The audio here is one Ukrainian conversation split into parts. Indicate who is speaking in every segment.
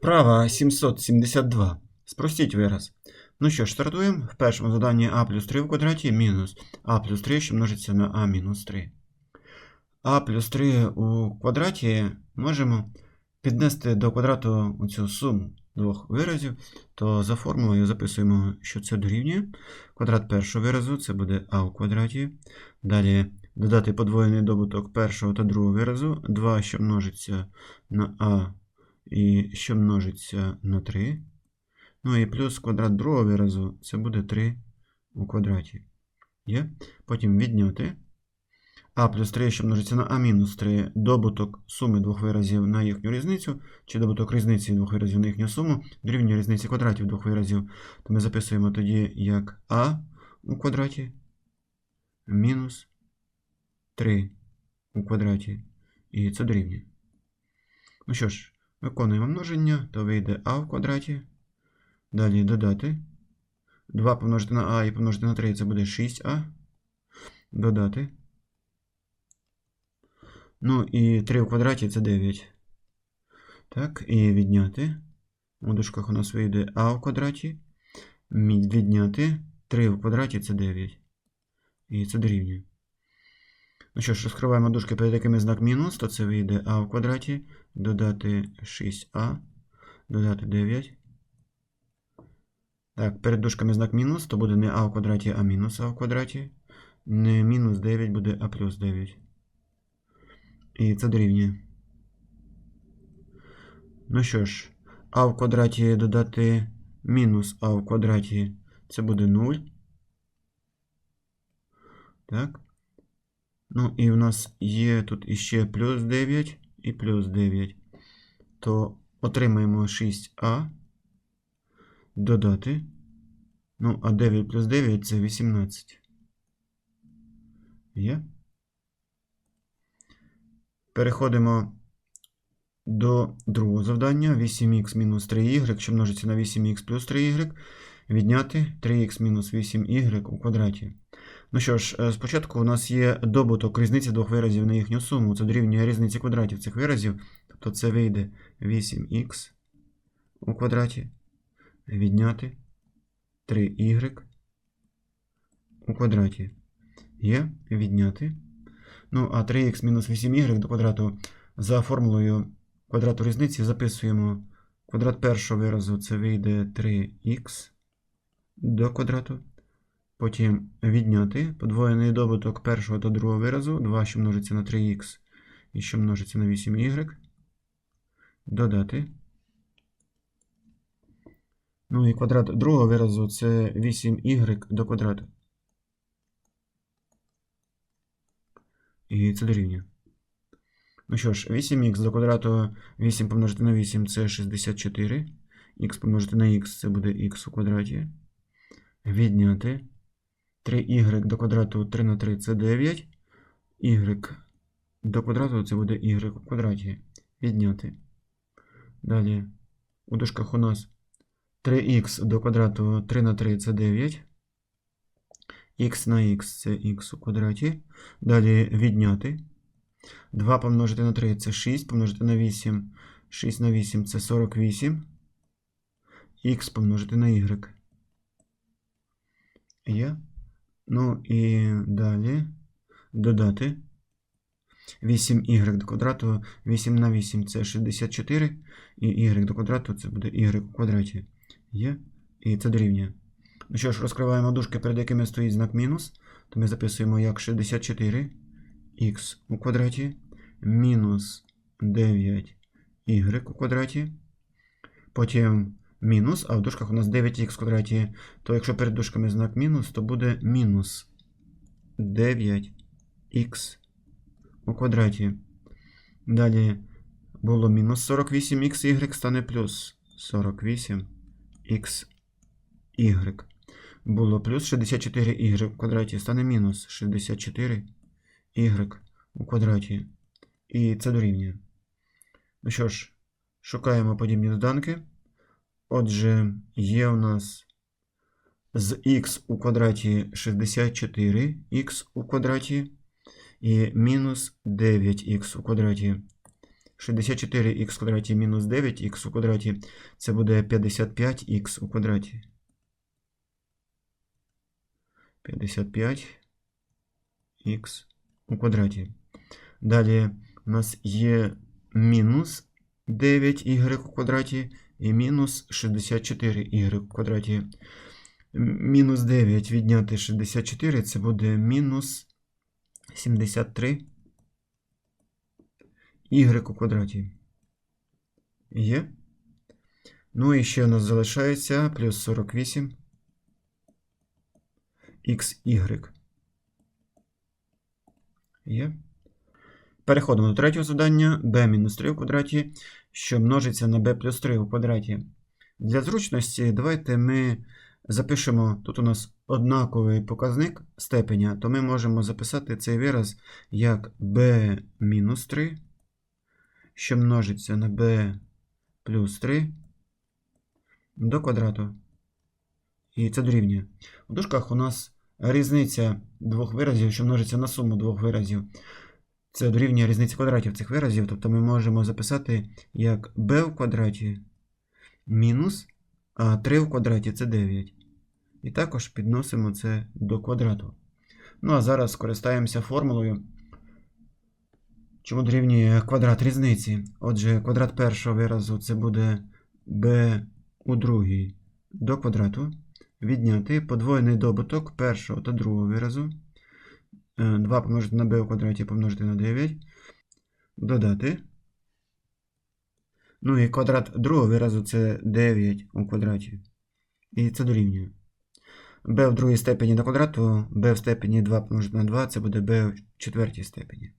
Speaker 1: Вправа 772. Спростіть вираз. Ну що ж, стартуємо. В першому заданні а плюс 3 в квадраті мінус а плюс 3, що множиться на а мінус 3. а плюс 3 у квадраті можемо піднести до квадрату оцю суму двох виразів, то за формулою записуємо, що це дорівнює. Квадрат першого виразу це буде а у квадраті. Далі додати подвоєний добуток першого та другого виразу. 2, що множиться на а і що множиться на 3. Ну і плюс квадрат другого виразу це буде 3 у квадраті. Є? Потім відняти. А плюс 3, що множиться на а мінус 3, добуток суми двох виразів на їхню різницю, чи добуток різниці двох виразів на їхню суму, дорівнює різниці квадратів двох виразів. То ми записуємо тоді як а у квадраті мінус 3 у квадраті. І це дорівнює. Ну що ж, виконуємо множення, то вийде а в квадраті. Далі додати. 2 помножити на а і помножити на 3 це буде 6а. Додати. Ну і 3 в квадраті це 9. Так, і відняти. У дужках у нас вийде а в квадраті. Відняти 3 в квадраті це 9. І це дорівнює. Ну що ж, розкриваємо дужки, перед якими знак мінус, то це вийде а в квадраті. Додати 6а. Додати 9. Так, перед дужками знак мінус, то буде не а в квадраті, а мінус а в квадраті. Не мінус 9 буде а плюс 9. І це дорівнює. Ну що ж, а в квадраті додати мінус а в квадраті це буде 0. Так. Ну і в нас є тут іще плюс 9 і плюс 9. То отримаємо 6а. Додати. Ну, а 9 плюс 9 це 18. Є? Переходимо до другого завдання. 8х мінус 3y, що множиться на 8х плюс 3y. Відняти 3х мінус 8y у квадраті. Ну що ж, е, спочатку у нас є добуток різниці двох виразів на їхню суму. Це дорівнює різниці квадратів цих виразів. Тобто це вийде 8х у квадраті. Відняти 3y у квадраті. Є відняти. Ну, а 3х мінус 8y до квадрату за формулою квадрату різниці записуємо квадрат першого виразу це вийде 3х до квадрату. Потім відняти подвоєний добуток першого та другого виразу, 2, що множиться на 3х і що множиться на 8y. Додати. Ну і квадрат другого виразу це 8y до квадрату. І це дорівнює. Ну що ж, 8х до квадрату 8 помножити на 8 це 64. Х помножити на х це буде х у квадраті. Відняти. 3y до квадрату 3 на 3 це 9. y до квадрату це буде y у квадраті. Відняти. Далі у дужках у нас 3х до квадрату 3 на 3 це 9. х на х це х у квадраті. Далі відняти. 2 помножити на 3 це 6, помножити на 8. 6 на 8 це 48. Х помножити на y. Є. Ну і далі додати. 8y до квадрату. 8 на 8 це 64. І y до квадрату це буде y у квадраті. Є. І це дорівнює. Ну що ж, розкриваємо дужки, перед якими стоїть знак мінус. То ми записуємо як 64 х у квадраті мінус 9 y у квадраті. Потім мінус, а в дужках у нас 9х в квадраті. То якщо перед дужками знак мінус, то буде мінус 9х у квадраті. Далі було мінус 48х, стане плюс 48х. Було плюс 64y в квадраті, стане мінус 64 y у квадраті. І це дорівнює. Ну що ж, шукаємо подібні доданки. Отже, є у нас з х у квадраті 64х у квадраті і мінус 9х у квадраті. 64х в квадраті мінус 9х у квадраті. Це буде 55х у квадраті. 55х у квадраті. Далі у нас є мінус 9y у квадраті і мінус 64y у квадраті. Мінус 9 відняти 64 це буде мінус 73 y у квадраті. Є. Ну і ще у нас залишається плюс 48 xy. Є. Переходимо до третього завдання b мінус 3 у квадраті, що множиться на b плюс 3 у квадраті. Для зручності давайте ми запишемо, тут у нас однаковий показник степеня, то ми можемо записати цей вираз як b мінус 3, що множиться на b плюс 3 до квадрату. І це дорівнює. У дужках у нас різниця двох виразів, що множиться на суму двох виразів. Це дорівнює різниці квадратів цих виразів, тобто ми можемо записати як b в квадраті мінус, а 3 в квадраті це 9. І також підносимо це до квадрату. Ну а зараз скористаємося формулою, чому дорівнює квадрат різниці. Отже, квадрат першого виразу це буде b у другій до квадрату. Відняти подвоєний добуток першого та другого виразу. 2 помножити на b у квадраті помножити на 9. Додати. Ну і квадрат другого виразу це 9 у квадраті. І це дорівнює. b в другій степені до квадрату, b в степені 2 помножити на 2, це буде b в четвертій степені.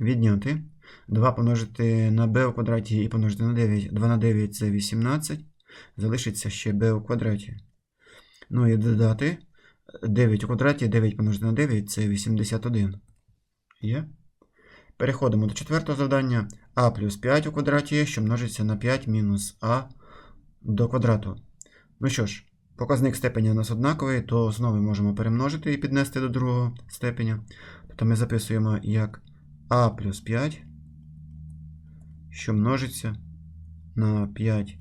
Speaker 1: Відняти. 2 помножити на b у квадраті і помножити на 9. 2 на 9 це 18. Залишиться ще b у квадраті. Ну і додати. 9 у квадраті, 9 помножити на 9 це 81. Є. Переходимо до четвертого завдання. а плюс 5 у квадраті, що множиться на 5 мінус а до квадрату. Ну що ж, показник степеня у нас однаковий, то знову можемо перемножити і піднести до другого степеня. Тобто ми записуємо як а плюс 5, що множиться на 5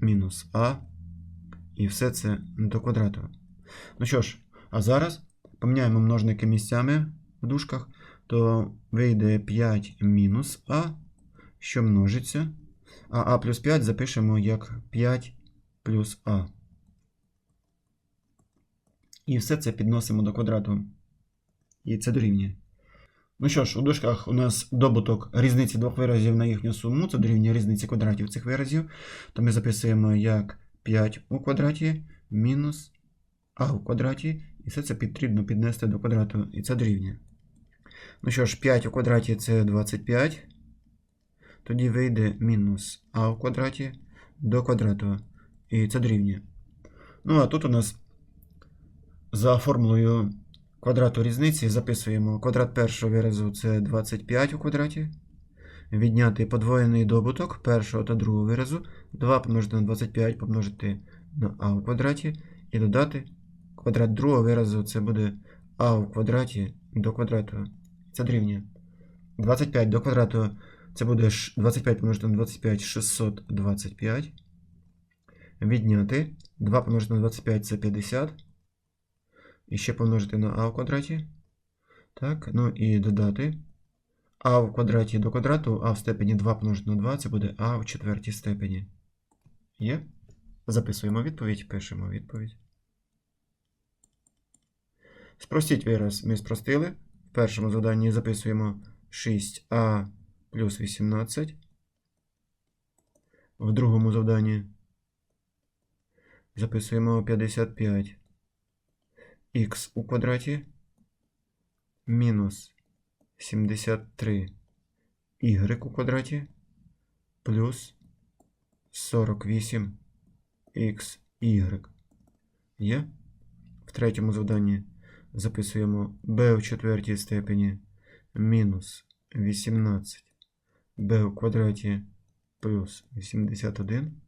Speaker 1: мінус а. І все це до квадрату. Ну що ж, а зараз поміняємо множники місцями в дужках, то вийде 5 мінус а, що множиться. А а плюс 5 запишемо як 5 плюс а. І все це підносимо до квадрату. І це дорівнює. Ну що ж, у дужках у нас добуток різниці двох виразів на їхню суму, це дорівнює різниці квадратів цих виразів. То ми записуємо як 5 у квадраті мінус а у квадраті. І все це потрібно піднести до квадрату. І це дорівнює. Ну що ж, 5 у квадраті це 25. Тоді вийде мінус а у квадраті до квадрату. І це дорівнює. Ну, а тут у нас за формулою квадрату різниці записуємо квадрат першого виразу це 25 у квадраті. Відняти подвоєний добуток першого та другого виразу. 2 помножити на 25 помножити на а у квадраті. І додати квадрат другого виразу це буде а у квадраті до квадрату. Це дорівнює. 25 до квадрату це буде 25 помножити на 25 625. Відняти. 2 помножити на 25 це 50. І ще помножити на а в квадраті. Так, ну і додати. А в квадраті до квадрату, а в степені 2 помножити на 2 це буде а в четвертій степені. Є? Записуємо відповідь, пишемо відповідь. Спростіть вираз ми спростили. В першому заданні записуємо 6а плюс 18. В другому завданні записуємо 55 х у квадраті мінус 73 y у квадраті плюс 48 xy. Є? В третьому завданні записуємо b в четвертій степені мінус 18 b у квадраті плюс 81.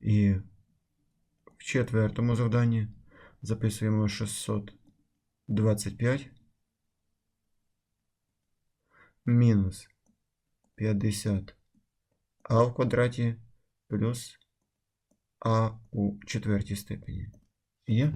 Speaker 1: І в четвертому завданні записуємо 625 мінус 50 а в квадраті плюс а у четвертій степені. Є?